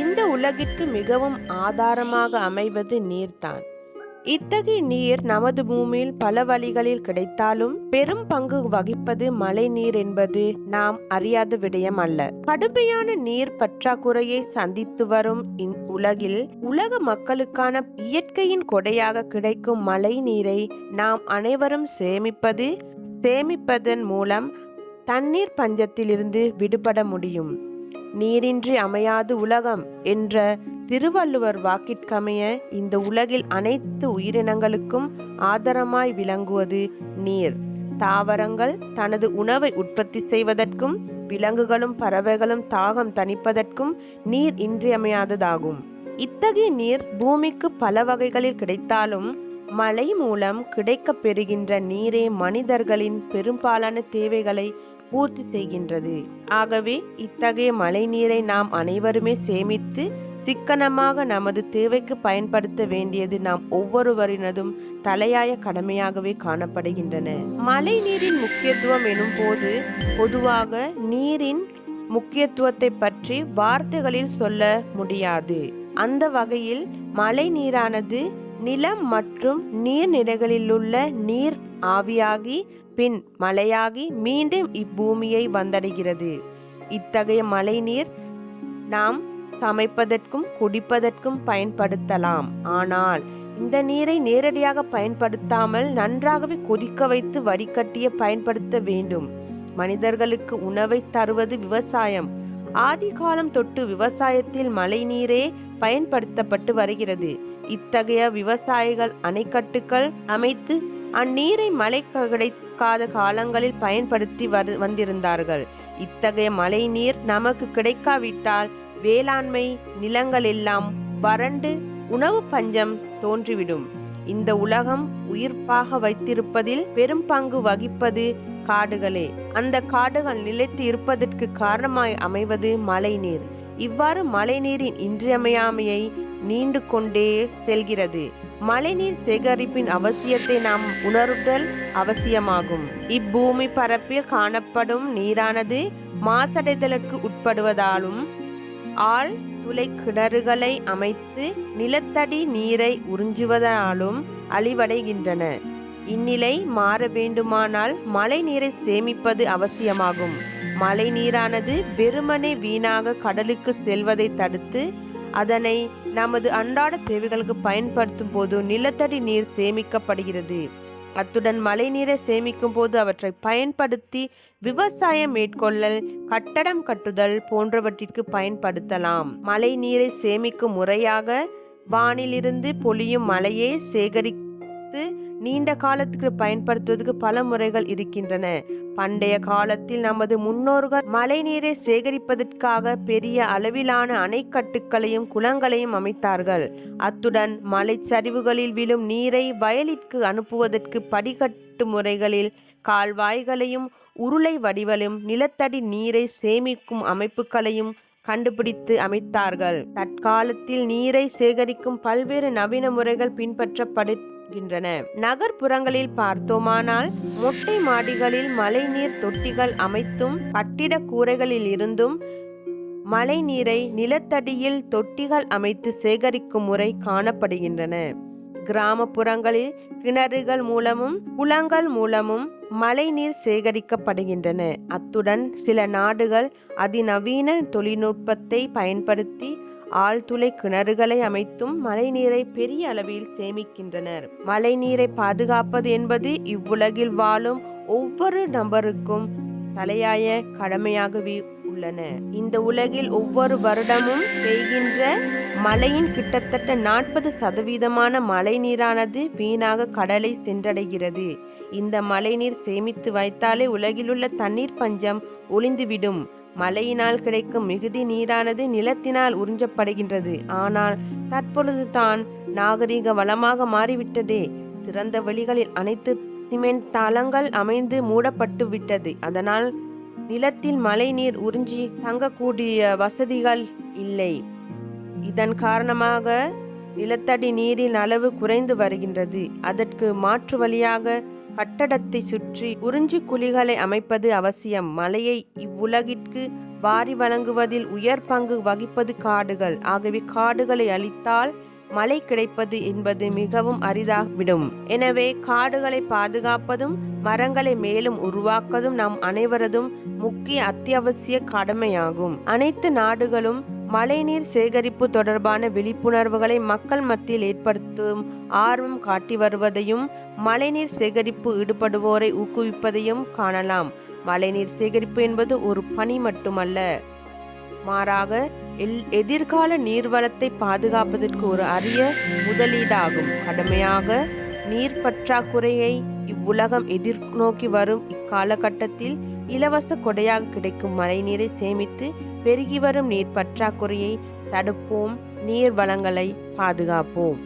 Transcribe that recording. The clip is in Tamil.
இந்த உலகிற்கு மிகவும் ஆதாரமாக அமைவது நீர்தான். இத்தகைய நீர் நமது பூமியில் பல வழிகளில் கிடைத்தாலும் பெரும் பங்கு வகிப்பது மழை நீர் என்பது நாம் அறியாத விடயம் அல்ல. கடுமையான நீர் பற்றாக்குறையை சந்தித்து வரும் உலகில் உலக மக்களுக்கான இயற்கையின் கொடையாக கிடைக்கும் மழை நீரை நாம் அனைவரும் சேமிப்பது சேமிப்பதன் மூலம் தண்ணீர் பஞ்சத்திலிருந்து விடுபட முடியும். நீரின்றி அமையாது உலகம் என்ற திருவள்ளுவர் வாக்கிற்கமைய இந்த உலகில் அனைத்து உயிரினங்களுக்கும் ஆதாரமாய் விளங்குவது நீர். தாவரங்கள் தனது உணவை உற்பத்தி செய்வதற்கும் விலங்குகளும் பறவைகளும் தாகம் தணிப்பதற்கும் நீர் இன்றியமையாததாகும். இத்தகைய நீர் பூமிக்கு பல வகைகளில் கிடைத்தாலும் மழை மூலம் கிடைக்கப் பெறுகின்ற நீரே மனிதர்களின் பெரும்பாலான தேவைகளை பூர்த்தி செய்கின்றது. ஆகவே இத்தகைய மழை நீரை நாம் அனைவருமே சேமித்து சிக்கனமாக நமது தேவைக்கு பயன்படுத்த வேண்டியது நாம் ஒவ்வொருவரினதும் தலையாய கடமையாகவே காணப்படுகின்றன. மழை நீரின் முக்கியத்துவம் எனும் போது பொதுவாக நீரின் முக்கியத்துவத்தை பற்றி வார்த்தைகளில் சொல்ல முடியாது. அந்த வகையில் மழை நீரானது நிலம் மற்றும் நீர்நிலைகளிலுள்ள நீர் ஆவியாகி பின் மழையாகி மீண்டும் இப்பூமியை வந்தடைகிறது. இத்தகைய மழைநீர் நாம் சமைப்பதற்கும் குடிப்பதற்கும் பயன்படுத்தலாம். ஆனால் இந்த நீரை நேரடியாக பயன்படுத்தாமல் நன்றாகவே கொதிக்க வைத்து வடிகட்டிய பயன்படுத்த வேண்டும். மனிதர்களுக்கு உணவை தருவது விவசாயம். ஆதி காலம் தொட்டு விவசாயத்தில் மழைநீரே பயன்படுத்தப்பட்டு வருகிறது. இத்தகைய விவசாயிகள் அணைக்கட்டுகள் அமைத்து அந்நீரை மழை கிடைக்காத காலங்களில் பயன்படுத்தி வந்திருந்தார்கள். இத்தகைய மழை நீர் நமக்கு கிடைக்காவிட்டால் வேளாண்மை நிலங்கள் எல்லாம் வறண்டு உணவு பஞ்சம் தோன்றிவிடும். இந்த உலகம் உயிர்ப்பாக வைத்திருப்பதில் பெரும் பங்கு வகிப்பது காடுகளே. அந்த காடுகள் நிலைத்து இருப்பதற்கு காரணமாய் அமைவது மழைநீர். இவ்வாறு மழைநீரின் இன்றியமையாமையை நீண்டு கொண்டே செல்கிறது. மழைநீர் சேகரிப்பின் அவசியத்தை நாம் உணர்தல் அவசியமாகும். இப்பூமி பரப்பில் காணப்படும் நீரானது மாசடைதலுக்கு உட்படுவதாலும் ஆள் துளை கிணறுகளை அமைத்து நிலத்தடி நீரை உறிஞ்சுவதாலும் அழிவடைகின்றன. இந்நிலை மாற வேண்டுமானால் மழை நீரை சேமிப்பது அவசியமாகும். மழை நீரானது வெறுமனே வீணாக கடலுக்கு செல்வதை தடுத்து அதனை நமது அன்றாட தேவைகளுக்கு பயன்படுத்தும் போது நிலத்தடி நீர் சேமிக்கப்படுகிறது. அத்துடன் மழைநீரை சேமிக்கும் போது அவற்றை பயன்படுத்தி விவசாயம் மேற்கொள்ளல் கட்டடம் கட்டுதல் போன்றவற்றிற்கு பயன்படுத்தலாம். மழை நீரை சேமிக்கும் முறையாக வானிலிருந்து பொழியும் மழையை சேகரித்து நீண்ட காலத்துக்கு பயன்படுத்துவதற்கு பல முறைகள் இருக்கின்றன. பண்டைய காலத்தில் நமது முன்னோர்கள் மழைநீரை சேகரிப்பதற்காக பெரிய அளவிலான அணைக்கட்டுகளையும் குளங்களையும் அமைத்தார்கள். அத்துடன் மலைச்சரிவுகளில் விழும் நீரை வயலிற்கு அனுப்புவதற்கு படிக்கட்டு முறைகளில் கால்வாய்களையும் உருளை வடிவலும் நிலத்தடி நீரை சேமிக்கும் அமைப்புகளையும் கண்டுபிடித்து அமைத்தார்கள். தற்காலத்தில் நீரை சேகரிக்கும் பல்வேறு நவீன முறைகள் பின்பற்றப்படு இருக்கின்றன நகர்ப்புறங்களில் பார்த்தோமானால் மொட்டை மாடிகளில் மழைநீர் தொட்டிகள் அமைத்தும் கட்டிட கூரைகளில் இருந்தும் மழைநீரை நிலத்தடியில் தொட்டிகள் அமைத்து சேகரிக்கும் முறை காணப்படுகின்றன. கிராமப்புறங்களில் கிணறுகள் மூலமும் குளங்கள் மூலமும் மழைநீர் சேகரிக்கப்படுகின்றன. அத்துடன் சில நாடுகள் அதிநவீன தொழில்நுட்பத்தை பயன்படுத்தி ஆழ்துளை கிணறுகளை அமைத்தும் மழைநீரை பெரிய அளவில் சேமிக்கின்றனர். மழைநீரை பாதுகாப்பது என்பது இவ்வுலகில் வாழும் ஒவ்வொரு நபருக்கும் தலையாய கடமையாகவே உள்ளன. இந்த உலகில் ஒவ்வொரு வருடமும் பெய்கின்ற மழையின் கிட்டத்தட்ட நாற்பது சதவீதமான மழை நீரானது வீணாக கடலை சென்றடைகிறது. இந்த மழைநீர் சேமித்து வைத்தாலே உலகிலுள்ள தண்ணீர் பஞ்சம் ஒளிந்துவிடும். மழையினால் கிடைக்கும் மிகுதி நீரானது நிலத்தினால் உறிஞ்சப்படுகின்றது. ஆனால் தற்பொழுது தான் நாகரிக வளமாக மாறிவிட்டதே. திறந்த வழிகளில் அனைத்து சிமெண்ட் தளங்கள் அமைந்து மூடப்பட்டு விட்டது அதனால் நிலத்தில் மழை நீர் உறிஞ்சி தங்கக்கூடிய வசதிகள் இல்லை. இதன் காரணமாக நிலத்தடி நீரின் அளவு குறைந்து வருகின்றது. அதற்கு மாற்று வழியாக கட்டடத்தை சுற்றி உறிஞ்சி குழிகளை அமைப்பது அவசியம். மலையை இவ்வுலகிற்கு வாரி வழங்குவதில் உயர் பங்கு வகிப்பது காடுகள். ஆகவே காடுகளை அழித்தால் மழை கிடைப்பது என்பது மிகவும் அரிதாகிவிடும். எனவே காடுகளை பாதுகாப்பதும் மரங்களை மேலும் உருவாக்குவதும் நம் அனைவரதும் முக்கிய அத்தியாவசிய கடமையாகும். அனைத்து நாடுகளும் மழைநீர் சேகரிப்பு தொடர்பான விழிப்புணர்வுகளை மக்கள் மத்தியில் ஏற்படுத்தும் ஆர்வம் காட்டி வருவதையும் மழைநீர் சேகரிப்பு ஈடுபடுவோரை ஊக்குவிப்பதையும் காணலாம். மழைநீர் சேகரிப்பு என்பது ஒரு பணி மட்டுமல்ல. மாறாக எல் எதிர்கால நீர்வளத்தை பாதுகாப்பதற்கு ஒரு அரிய முதலீடாகும். கடமையாக நீர் பற்றாக்குறையை இவ்வுலகம் எதிர்நோக்கி வரும் இக்காலகட்டத்தில் இலவச கொடையாக கிடைக்கும் மழைநீரை சேமித்து பெருகி வரும் நீர் பற்றாக்குறையை தடுப்போம். நீர் வளங்களை பாதுகாப்போம்.